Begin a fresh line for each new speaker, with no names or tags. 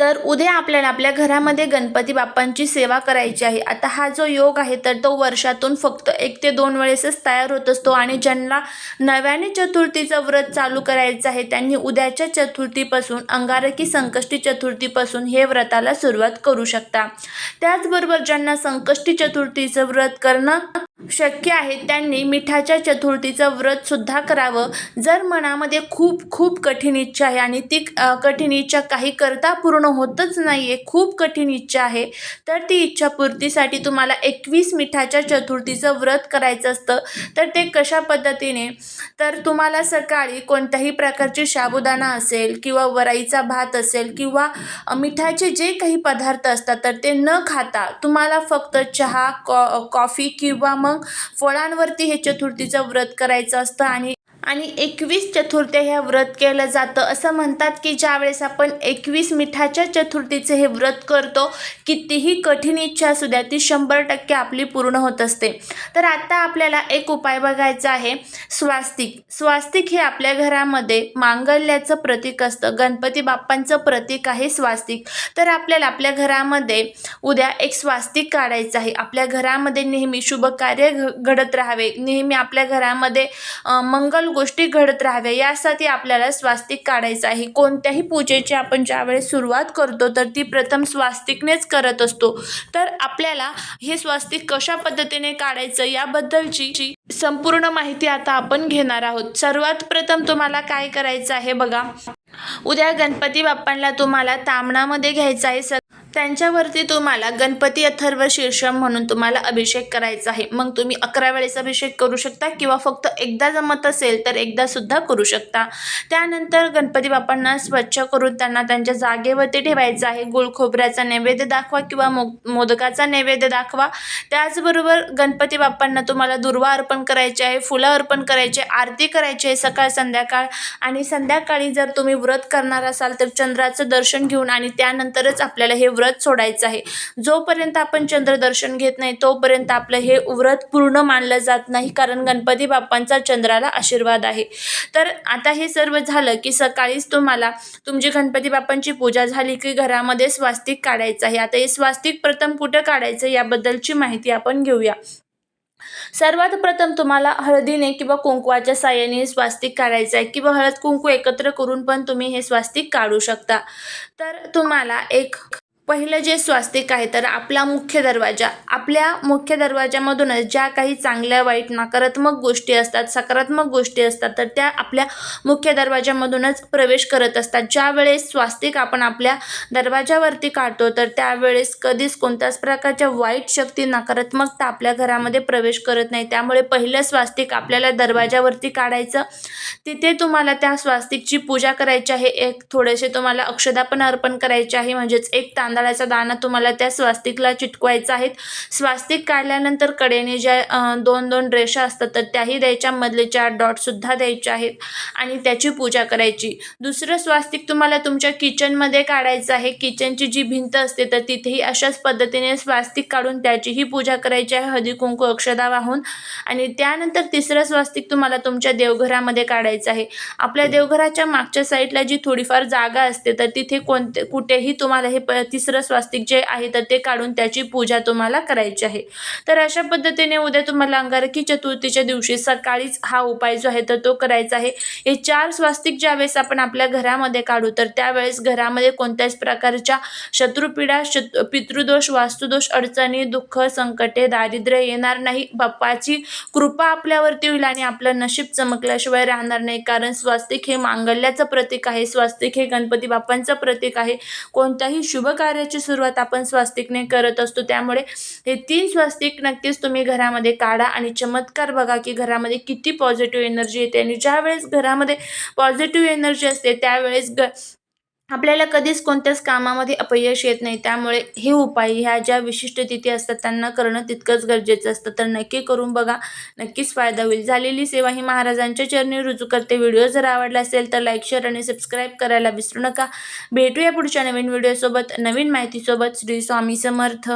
तर उद्या आपल्याला आपल्या घरामध्ये गणपती बाप्पांची सेवा करायची आहे. आता हा जो योग आहे तर तो वर्षातून फक्त एक ते दोन वेळेसच तयार होत असतो आणि ज्यांना नव्याने चतुर्थीचं व्रत चालू करायचं आहे त्यांनी उद्याच्या चतुर्थीपासून अंगारकी संकष्टी चतुर्थीपासून हे व्रताला सुरुवात करू शकता. त्याचबरोबर ज्यांना संकष्टी चतुर्थीचं व्रत करणं शक्य आहे त्यांनी मिठाच्या चतुर्थीचं व्रत सुद्धा करावं. जर मनामध्ये खूप खूप कठीण इच्छा आहे आणि ती कठीण इच्छा काही करता पूर्ण होतच नाही आहे खूप कठीण इच्छा आहे तर ती इच्छा पूर्तीसाठी तुम्हाला एकवीस मिठाच्या चतुर्थीचं व्रत करायचं असतं. तर ते कशा पद्धतीने? तर तुम्हाला सकाळी कोणत्याही प्रकारची साबुदाणा असेल किंवा वराईचा भात असेल किंवा मिठाचे जे काही पदार्थ असतात तर ते न खाता तुम्हाला फक्त चहा कॉ कॉफी किंवा मग मग फळांवरती हे चतुर्थीचं व्रत करायचं असतं आणि आणि एकवीस चतुर्थी हे व्रत केलं जातं. असं म्हणतात की ज्यावेळेस आपण एकवीस मिठाच्या चतुर्थीचे हे व्रत करतो कितीही कठीण इच्छा असू द्या ती शंभर टक्के आपली पूर्ण होत असते. तर आता आपल्याला एक उपाय बघायचा आहे. स्वास्तिक. स्वास्तिक हे आपल्या घरामध्ये मांगल्याचं प्रतीक असतं. गणपती बाप्पांचं प्रतीक आहे स्वास्तिक. तर आपल्याला आपल्या घरामध्ये उद्या एक स्वास्तिक काढायचं आहे. आपल्या घरामध्ये नेहमी शुभ कार्य घ घडत राहावे. नेहमी आपल्या घरामध्ये मंगल गोष्टी घडत राहाव्या यासाठी आपल्याला स्वास्तिक काढायचं आहे. कोणत्याही पूजेची आपण ज्यावेळेस सुरुवात करतो तर ती प्रथम स्वास्तिकनेच करत असतो. तर आपल्याला हे स्वास्तिक कशा पद्धतीने काढायचं याबद्दलची संपूर्ण माहिती आता आपण घेणार आहोत. सर्वात प्रथम तुम्हाला काय करायचं आहे बघा. उद्या गणपती बाप्पांना तुम्हाला तामणामध्ये घ्यायचं आहे. सर त्यांच्यावरती तुम्हाला गणपती अथर्व शीर्षम म्हणून तुम्हाला अभिषेक करायचा आहे. मग तुम्ही अकरा वेळेस अभिषेक करू शकता किंवा फक्त एकदा जमत असेल तर एकदा सुद्धा करू शकता. त्यानंतर गणपती बाप्पांना स्वच्छ करून त्यांना त्यांच्या जागेवरती ठेवायचं आहे. गुळ खोबऱ्याचा नैवेद्य दाखवा किंवा मो मोदकाचा नैवेद्य दाखवा. त्याचबरोबर गणपती बाप्पांना तुम्हाला दुर्वा अर्पण करायचे आहे फुलं अर्पण करायचे आरती करायची आहे सकाळ संध्याकाळ. आणि संध्याकाळी जर तुम्ही व्रत करणार असाल तर चंद्राचं दर्शन घेऊन आणि त्यानंतरच आपल्याला हे व्रत सोडायचं आहे. जोपर्यंत आपण चंद्रदर्शन घेत नाही तोपर्यंत आपलं हे व्रत पूर्ण मानलं जात नाही कारण गणपती बाप्पांचा चंद्राला आशीर्वाद आहे. तर आता हे सर्व झालं की सकाळीच तुम्हाला तुमची गणपती बाप्पांची पूजा झाली की घरामध्ये स्वास्तिक काढायचं आहे. आता हे स्वास्तिक प्रथम कुठं काढायचं याबद्दलची माहिती आपण घेऊया. सर्वात प्रथम तुम्हाला हळदीने किंवा कुंकवाच्या साह्याने स्वास्तिक काढायचं आहे किंवा हळद कुंकू एकत्र करून पण तुम्ही हे स्वास्तिक काढू शकता. तर तुम्हाला एक पहिलं जे स्वास्तिक आहे तर आपला मुख्य दरवाजा. आपल्या मुख्य दरवाजामधूनच ज्या काही चांगल्या वाईट नकारात्मक गोष्टी असतात सकारात्मक गोष्टी असतात तर त्या आपल्या मुख्य दरवाजामधूनच प्रवेश करत असतात. ज्या वेळेस स्वास्तिक आपण आपल्या दरवाजावरती काढतो तर त्यावेळेस कधीच कोणत्याच प्रकारच्या वाईट शक्ती नकारात्मकता आपल्या घरामध्ये प्रवेश करत नाही. त्यामुळे पहिलं स्वास्तिक आपल्याला दरवाजावरती काढायचं. तिथे तुम्हाला त्या स्वास्तिकची पूजा करायची आहे. एक थोडेसे तुम्हाला अक्षदा पण अर्पण करायचे आहे. म्हणजेच एक तांदळाचा दाणा तुम्हाला त्या स्वास्तिकला चिटकवायचा आहे स्वास्तिक काढल्यानंतर कडेने ज्या दोन दोन रेषा असतात तर त्याही द्यायच्या. मधले चार डॉटसुद्धा द्यायचे आहेत आणि त्याची पूजा करायची. दुसरं स्वास्तिक तुम्हाला तुमच्या किचनमध्ये काढायचं आहे. किचनची जी भिंत असते तर तिथेही अशाच पद्धतीने स्वास्तिक काढून त्याचीही पूजा करायची आहे. हळदी कुंकू अक्षदा वाहून. आणि त्यानंतर तिसरं स्वास्तिक तुम्हाला तुमच्या देवघरामध्ये काढायचं आहे. आपल्या देवघराच्या मागच्या साईडला जी थोडीफार जागा असते तर तिथे कोणते कुठेही तुम्हाला हे प तिसरं स्वास्तिक जे आहे तर ते काढून त्याची पूजा तुम्हाला करायची आहे. तर अशा पद्धतीने उद्या तुम्हाला अंगारकी चतुर्थीच्या दिवशी सकाळीच हा उपाय जो आहे तर तो करायचा आहे. हे चार स्वास्तिक ज्यावेळेस आपण आपल्या घरामध्ये काढू तर त्यावेळेस घरामध्ये कोणत्याच प्रकारच्या शत्रुपीडा शत्रु पितृदोष वास्तुदोष अडचणी दुःख संकटे दारिद्र्य येणार नाही. बाप्पाची कृपा आपल्यावरती होईल आणि आपलं नशीब चमकल्याशिवाय राहणार नाही. कारण स्वास्तिक हे मांगल्याचं प्रतीक आहे. स्वास्तिक हे गणपती बाप्पांचं प्रतीक आहे. कोणत्याही शुभ कार्य कार्याची सुरुवात आपण स्वास्तिकने करत असतो. त्यामुळे हे तीन स्वास्तिक नक्कीच तुम्ही घरामध्ये काढा आणि चमत्कार बघा की घरामध्ये किती पॉझिटिव्ह एनर्जी येते. आणि ज्यावेळेस घरामध्ये पॉझिटिव्ह एनर्जी असते त्यावेळेस ग आपल्याला कधीच कोणत्याच कामामध्ये अपयश येत नाही. त्यामुळे हे उपाय ह्या ज्या विशिष्ट तिथी असतात त्यांना करणं तितकंच गरजेचं असतं. तर नक्की करून बघा. नक्कीच फायदा होईल. झालेली सेवा ही महाराजांच्या चरणी रुजू करते. व्हिडिओ जर आवडला असेल तर लाईक शेअर आणि सबस्क्राईब करायला विसरू नका. भेटूया पुढच्या नवीन व्हिडिओसोबत नवीन माहितीसोबत. श्री स्वामी समर्थ.